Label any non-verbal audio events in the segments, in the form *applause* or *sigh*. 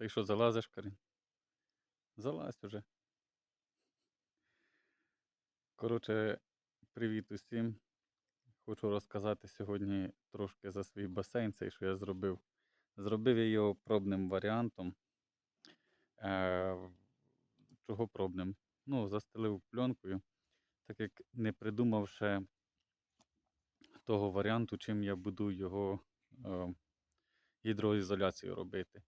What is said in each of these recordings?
Й що, залазиш, Карин? Залазь уже. Коротше, привіт усім. Хочу розказати сьогодні трошки за свій басейн, цей, що я зробив. Зробив я його пробним варіантом. Е, чого пробним? Ну, застелив пленкою, так як не придумав ще того варіанту, чим я буду його е, гідроізоляцію робити.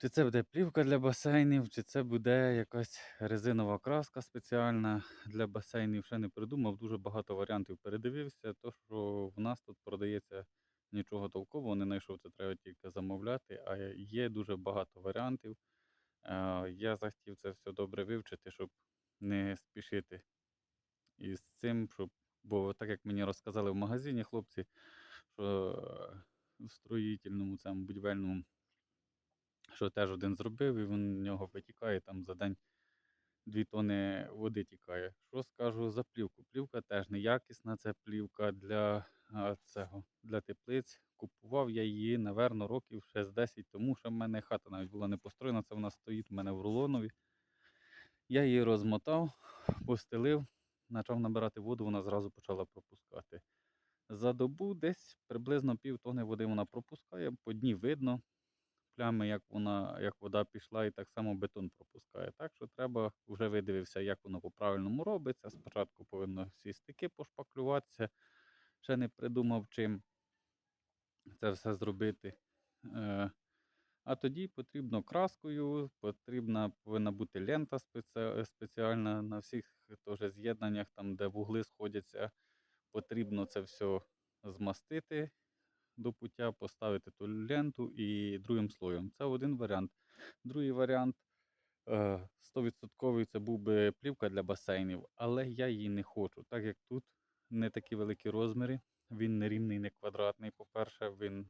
Чи це буде плівка для басейнів, чи це буде якась резинова краска спеціальна для басейнів. Ще не придумав, дуже багато варіантів передивився. То, що в нас тут продається нічого толкового, не знайшов, це треба тільки замовляти. А є дуже багато варіантів. Я захотів це все добре вивчити, щоб не спішити із цим, щоб, бо так як мені розказали в магазині хлопці, що е, в строїтельному цьому будівельному що теж один зробив, і він в нього витікає там за день 2 тони води тікає. Що скажу за плівку? Плівка теж неякісна, це плівка для цього, для теплиць. Купував я її, напевно, років ще з 10 тому, що в мене хата навіть була не построєна, це вона стоїть у мене в рулонові. Я її розмотав, постелив, почав набирати воду, вона зразу почала пропускати. За добу десь приблизно пів тони води вона пропускає, по дні видно плями, як вона, як вода пішла, і так само бетон пропускає. Так що треба, вже видивився, як воно по-правильному робиться. Спочатку повинно всі стики пошпаклюватися. Ще не придумав, чим це все зробити. Е, А тоді потрібно краскою, потрібна повинна бути лента спеціальна на всіх з'єднаннях, там, де вугли сходяться. Потрібно це все змастити до пуття, поставити ту ленту і другим слоєм. Це один варіант. Другий варіант е, 100% це був би плівка для басейнів, але я її не хочу, так як тут не такі великі розміри, він не рівний, не квадратний. По-перше, він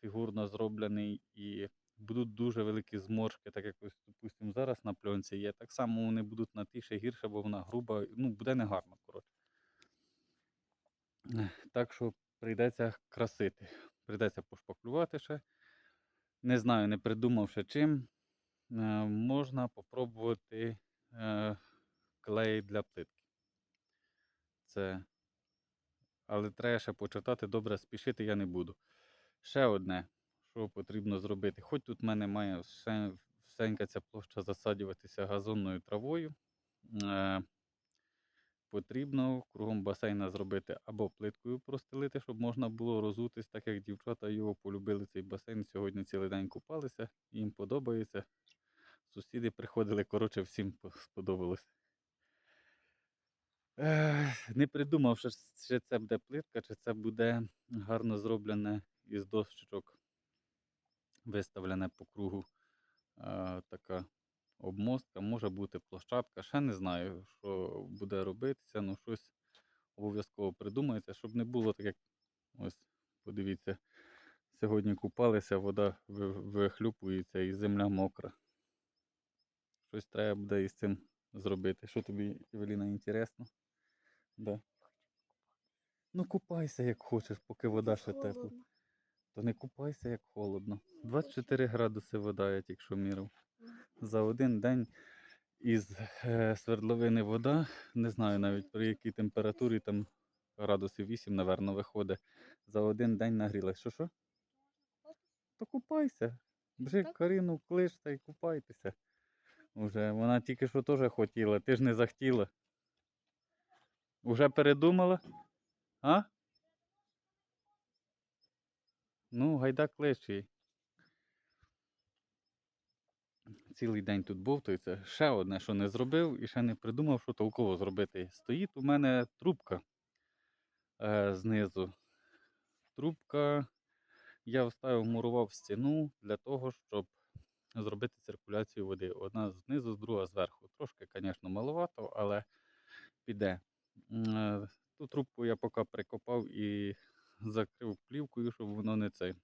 фігурно зроблений і будуть дуже великі зморшки, так як ось, допустимо, зараз на пленці є. Так само вони будуть на ті ще гірше, бо вона груба, ну, буде негарно, коротше. Так що прийдеться красити. Прийдеться пошпаклювати ще. Не знаю, не придумав ще чим. Е, можна попробувати е, клей для плитки. Це. Але треба ще почитати, добре спішити я не буду. Ще одне, що потрібно зробити. Хоч тут в мене має все, всенька ця площа засаджуватися газонною травою. Е, потрібно кругом басейна зробити або плиткою простелити, щоб можна було розутись, так як дівчата його полюбили цей басейн. Сьогодні цілий день купалися, їм подобається. Сусіди приходили, коротше, всім по- сподобалось. Не придумав, чи це буде плитка, чи це буде гарно зроблене із дощечок, виставлене по кругу така обмостка, може бути площадка. Ще не знаю, що буде робитися, ну щось обов'язково придумається, щоб не було так, як ось, подивіться, сьогодні купалися, вода вихлюпується і земля мокра. Щось треба буде із цим зробити. Що тобі, Евеліна, інтересно? Да. Ну купайся як хочеш, поки вода ще тепла. То не купайся як холодно. 24 градуси вода, я тільки що мірив. За один день із е, свердловини вода, не знаю навіть при якій температурі, там градусів 8, напевно, виходить. За один день нагрілась. Що що? То купайся. Бжи Так. Карину та й купайтеся. Уже вона тільки що теж хотіла, ти ж не захотіла. Уже передумала? А? Ну, гайда клич їй. Цілий день тут бовтується. Ще одне, що не зробив і ще не придумав, що толково зробити. Стоїть у мене трубка е, знизу. Трубка я вставив, мурував стіну для того, щоб зробити циркуляцію води. Одна знизу, друга зверху. Трошки, звісно, маловато, але піде. Е, Ту трубку я поки прикопав і закрив плівкою, щоб воно не цей,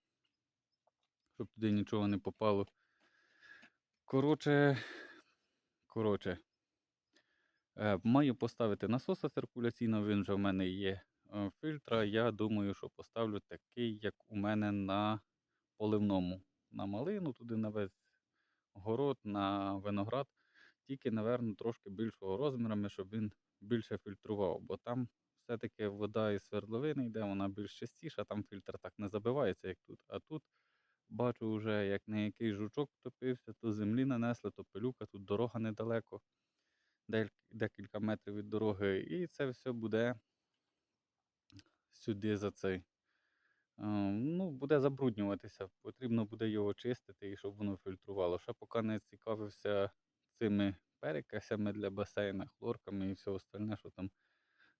щоб туди нічого не попало. Коротше, коротше, е, маю поставити насоса циркуляційного, він вже в мене є. Е, Фільтра, я думаю, що поставлю такий, як у мене на поливному. на малину, туди на весь город, на виноград, тільки, напевно, трошки більшого розмірами, щоб він більше фільтрував, бо там все-таки вода із свердловини йде, вона більш чистіша, там фільтр так не забивається, як тут. А тут бачу вже, як на який жучок втопився, то землі нанесли, то пилюка, тут дорога недалеко, декілька метрів від дороги, і це все буде сюди за цей. е, Ну, буде забруднюватися, потрібно буде його чистити і щоб воно фільтрувало. Ще поки не цікавився цими перекисями для басейна, хлорками і все остальне, що там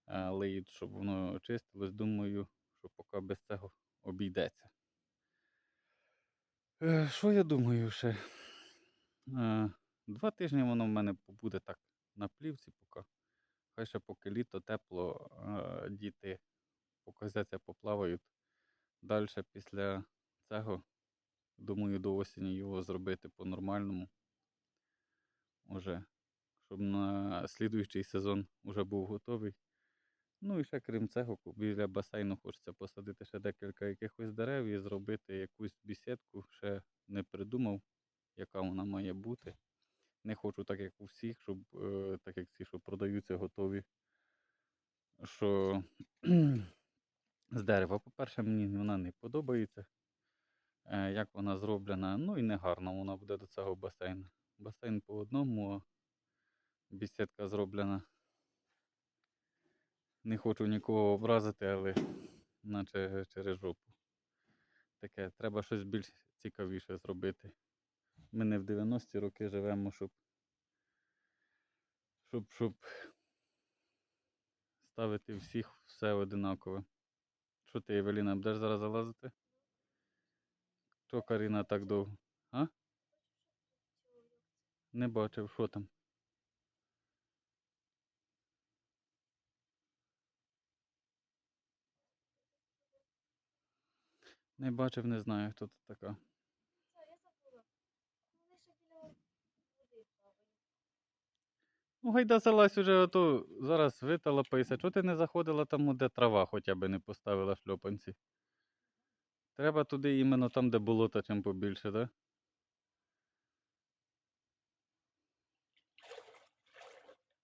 е, лиють, щоб воно чистилось. Думаю, що поки без цього обійдеться. Е, Що я думаю ще? Е, Два тижні воно в мене побуде так на плівці, поки. Хай ще поки літо тепло, е, діти показяться, поплавають. Далі після цього, думаю, до осені його зробити по-нормальному. Уже, щоб на слідуючий сезон вже був готовий. Ну і ще крім цього, біля басейну хочеться посадити ще декілька якихось дерев і зробити якусь бесідку. Ще не придумав, яка вона має бути. Не хочу так, як у всіх, щоб е, так як ці, що продаються готові. Що *clears throat* з дерева, по-перше, мені вона не подобається. Е, як вона зроблена, ну і не гарно вона буде до цього басейну. Басейн по одному, а бесідка зроблена. Не хочу нікого образити, але наче через жопу. Таке, треба щось більш цікавіше зробити. Ми не в 90-ті роки живемо, щоб, щоб, щоб ставити всіх все одинакове. Що ти, Евеліна, будеш зараз залазити? Що Каріна так довго? А? Не бачив, що там. Не бачив, не знаю, хто тут така. Ну, гайда залазь уже, ото зараз виталапайся. Чого ти не заходила там, де трава хоча б не поставила шльопанці? Треба туди іменно там, де болота чим побільше, так?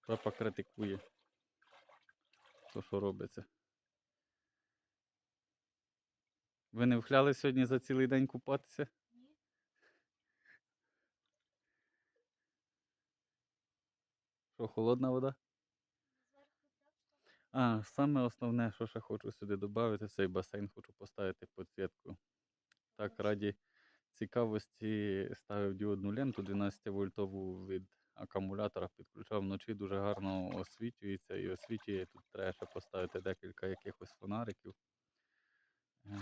Папа критикує. То, що робиться. Ви не вхляли сьогодні за цілий день купатися? Ні. Що, холодна вода? А, саме основне, що ще хочу сюди додати, цей басейн хочу поставити підсвітку. Так, раді цікавості ставив діодну ленту 12 вольтову від акумулятора, підключав вночі, дуже гарно освітлюється і освітлює. Тут треба ще поставити декілька якихось фонариків, е,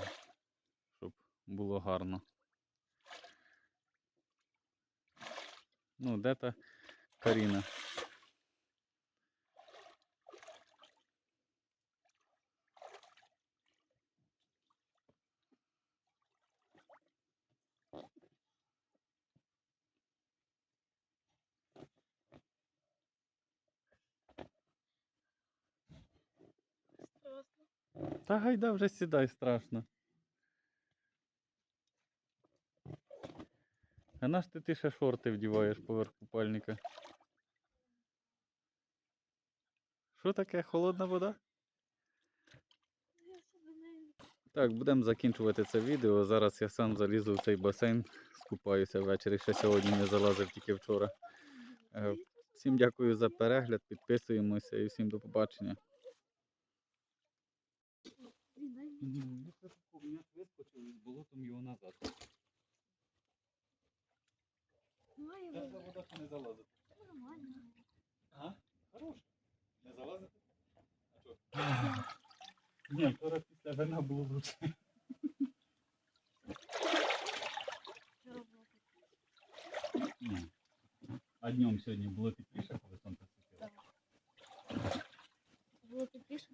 було гарно. Ну, де та Каріна? Та гайда вже сідай страшно. А наш ти, ти ще шорти вдіваєш поверх купальника? Що таке? Холодна вода? Так, будемо закінчувати це відео. Зараз я сам залізу в цей басейн, скупаюся ввечері. Ще сьогодні не залазив, тільки вчора. Е, Всім дякую за перегляд, підписуємося і всім до побачення. Ну, я вискочив із болотом його назад. Має води. вода ще не залазить. Нормально. Ага, хорош. Не залазити? А що? Ні, вчора після вина було лучше. Вчора було таке. А днем сьогодні було тепліше, коли сонце світило. Було тепліше.